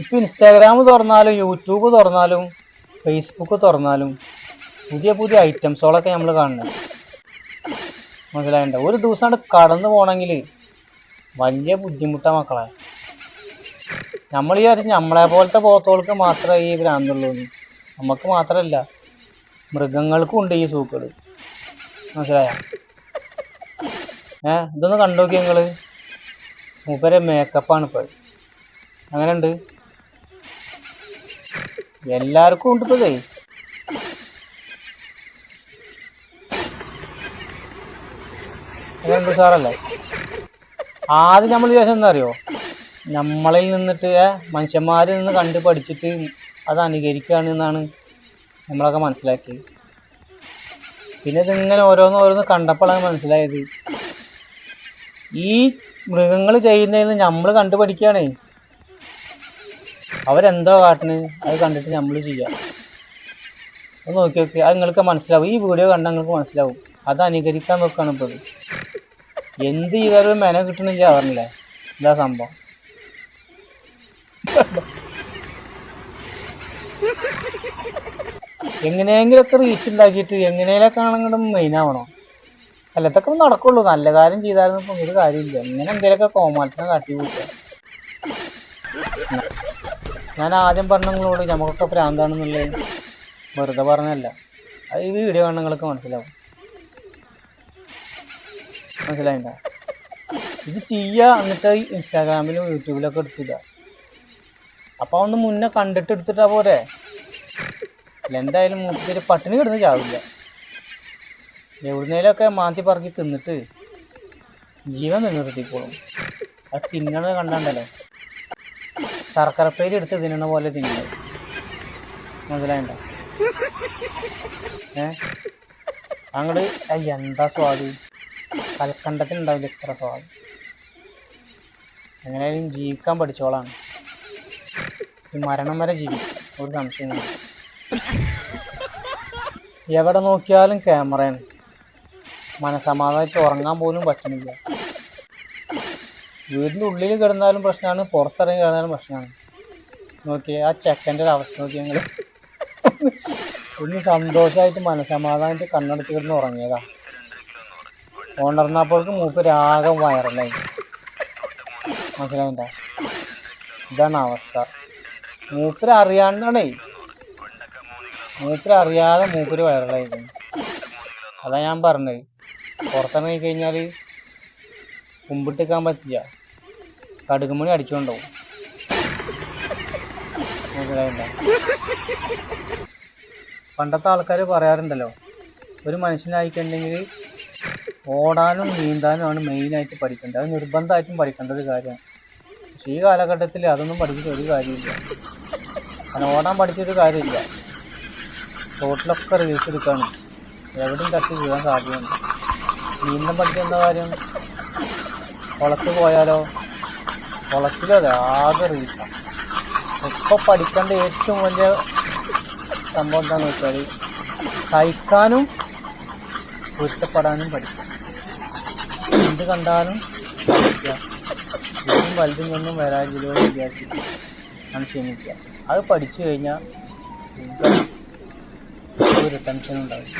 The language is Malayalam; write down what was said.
ഇപ്പൊ ഇൻസ്റ്റാഗ്രാം തുറന്നാലും യൂട്യൂബ് തുറന്നാലും ഫേസ്ബുക്ക് തുറന്നാലും പുതിയ പുതിയ ഐറ്റംസുകളൊക്കെ നമ്മൾ കാണുന്നത്. മനസ്സിലായിണ്ട? ഒരു ദിവസം അവിടെ കടന്നു പോകണമെങ്കിൽ വലിയ ബുദ്ധിമുട്ടാണ് മക്കളെ. നമ്മൾ ഈ അറിഞ്ഞ് നമ്മളെ പോലത്തെ പോത്തോൾക്ക് മാത്രമേ ഈ ഭ്രാന്തുള്ളൂ. നമുക്ക് മാത്രമല്ല മൃഗങ്ങൾക്കും ഉണ്ട് ഈ സൂക്കേട്. മനസ്സിലായ? ഏ ഇതൊന്ന് കണ്ടു നോക്കി നിങ്ങൾ മൂപ്പരെ മേക്കപ്പാണ് ഇപ്പോൾ അങ്ങനെയുണ്ട്. എല്ലാവർക്കും ഉണ്ട് ഇപ്പോഴേ രണ്ട് സാറല്ലേ? ആദ്യം നമ്മൾ വിചാരിച്ചത് എന്താ അറിയോ നമ്മളിൽ നിന്നിട്ട് മനുഷ്യന്മാരിൽ നിന്ന് കണ്ട് പഠിച്ചിട്ട് അത് അനുകരിക്കുകയാണ് എന്നാണ് നമ്മളൊക്കെ മനസ്സിലാക്കിയത്. പിന്നെ ഇതിങ്ങനെ ഓരോന്ന് ഓരോന്ന് കണ്ടപ്പോഴാണ് മനസ്സിലായത്. ഈ മൃഗങ്ങൾ ചെയ്യുന്നതിന് നമ്മൾ കണ്ടു പഠിക്കുകയാണേ. അവരെന്തോ കാട്ടണ്? അത് കണ്ടിട്ട് നമ്മൾ ചെയ്യാം. അത് നോക്കി നോക്കി. അത് നിങ്ങൾക്ക് മനസ്സിലാവും. ഈ വീഡിയോ കണ്ടാൽ നിങ്ങൾക്ക് മനസ്സിലാവും. അത് അനുകരിക്കാൻ നോക്കുകയാണ് ഇപ്പോൾ. എന്ത് ചെയ്താലും മെന കിട്ടണില്ല പറഞ്ഞില്ലേ? ഇതാ സംഭവം. എങ്ങനെയെങ്കിലൊക്കെ റീച്ച് ഉണ്ടാക്കിയിട്ട് എങ്ങനെയൊക്കെ ആണെങ്കിലും മെയിൻ അല്ല ഇതൊക്കെ നടക്കുള്ളൂ. നല്ല കാര്യം ചെയ്താലും ഇപ്പം ഒരു കാര്യമില്ല. എങ്ങനെ എന്തെങ്കിലുമൊക്കെ കോമാറ്റിനെ കാട്ടി കൂട്ടുക ഞാൻ ആദ്യം പറഞ്ഞ നിങ്ങളോട് നമുക്കൊക്കെ പ്രാന്താണെന്നുള്ളത് വെറുതെ പറഞ്ഞല്ല അത് ഈ വീഡിയോ കാണുന്ന നിങ്ങൾക്ക് മനസ്സിലാവും. മനസ്സിലായിണ്ട? ഇത് ചെയ്യുക എന്നിട്ട് ഇൻസ്റ്റാഗ്രാമിലും യൂട്യൂബിലൊക്കെ എടുത്തില്ല അപ്പോൾ ഒന്ന് മുന്നേ കണ്ടിട്ട് എടുത്തിട്ടാ പോരെ? എന്തായാലും മൂപ്പര് പട്ടിണി കിടന്ന് ചാവില്ല. എവിടുന്നേലൊക്കെ മാന്തി പറക്കി തിന്നിട്ട് ജീവൻ നിലനിർത്തിക്കോളും. അത് തിന്നണത് കണ്ടാണ്ടല്ലോ. ശർക്കരപ്പേര് എടുത്ത് തിന്നണ പോലെ തിന്നുന്നത് മനസ്സിലായിണ്ട? ഏ? അങ്ങോട്ട് എന്താ സ്വാദ്? കൽക്കണ്ടത്തിനുണ്ടാവില്ല ഇത്ര സ്വാദ്. എങ്ങനെയായാലും ജീവിക്കാൻ പഠിച്ചോളാണ്. മരണം വരെ ജീവിക്കും. ഒരു സംശയം എവിടെ നോക്കിയാലും ക്യാമറയാണ്. മനസമാധാനമായിട്ട് ഉറങ്ങാൻ പോലും പറ്റുന്നില്ല. വീടിന്റെ ഉള്ളിൽ കിടന്നാലും പ്രശ്നമാണ് പുറത്തിറങ്ങി കിടന്നാലും പ്രശ്നമാണ് നോക്കിയേ ആ ചെക്കന്റെ ഒരു അവസ്ഥ നോക്കി ഞങ്ങൾ ഒന്ന് സന്തോഷമായിട്ട് മനസമാധാനമായിട്ട് കണ്ണടച്ച് കിടന്ന് ഉറങ്ങിയതാ. ഉണർന്നപ്പോൾക്ക് മൂപ്പ് രാഗം വയറലായി. മനസ്സിലായിട്ട ഇതാണ് അവസ്ഥ. മൂപ്പര് അറിയാണ്ടാണേ മൂപ്പര് അറിയാതെ മൂപ്പര് വയറലായിരുന്നു അതാ ഞാൻ പറഞ്ഞത്. പുറത്തിറങ്ങി കഴിഞ്ഞാൽ കുമ്പിട്ടിക്കാൻ പറ്റില്ല. കടുകുമണി അടിച്ചുകൊണ്ടാവും പണ്ടത്തെ ആൾക്കാർ പറയാറുണ്ടല്ലോ ഒരു മനുഷ്യനായിക്കുണ്ടെങ്കിൽ ഓടാനും നീന്താനും ആണ് മെയിനായിട്ട് പഠിക്കേണ്ടത്. അത് നിർബന്ധമായിട്ടും പഠിക്കേണ്ട ഒരു കാര്യമാണ്. പക്ഷേ ഈ കാലഘട്ടത്തിൽ അതൊന്നും പഠിച്ചിട്ട് ഒരു കാര്യമില്ല അങ്ങനെ ഓടാൻ പഠിച്ചൊരു കാര്യമില്ല. തോട്ടിലൊക്കെ റിലീസ് എടുക്കാനും എവിടെയും തട്ടി വീഴാൻ സാധ്യതയുണ്ട്. നീന്തം പഠിക്കുന്ന കാര്യം കുളത്ത് പോയാലോ? കുളത്തിലോ അതെ ആകെ റീൽസാണ് ഇപ്പോൾ പഠിക്കേണ്ട ഏറ്റവും വലിയ സംഭവം എന്താണെന്ന് വെച്ചാൽ സഹിക്കാനും പൊരുത്തപ്പെടാനും പഠിക്കാം എന്ത് കണ്ടാലും പഠിക്കുക. ഇതും വലുതും ഒന്നും വരാതില്ലോ വിചാരിച്ചിട്ട് ഞാൻ ക്ഷമിക്കുക. അത് പഠിച്ചു കഴിഞ്ഞാൽ ഒരു ടെൻഷൻ ഉണ്ടാവില്ല.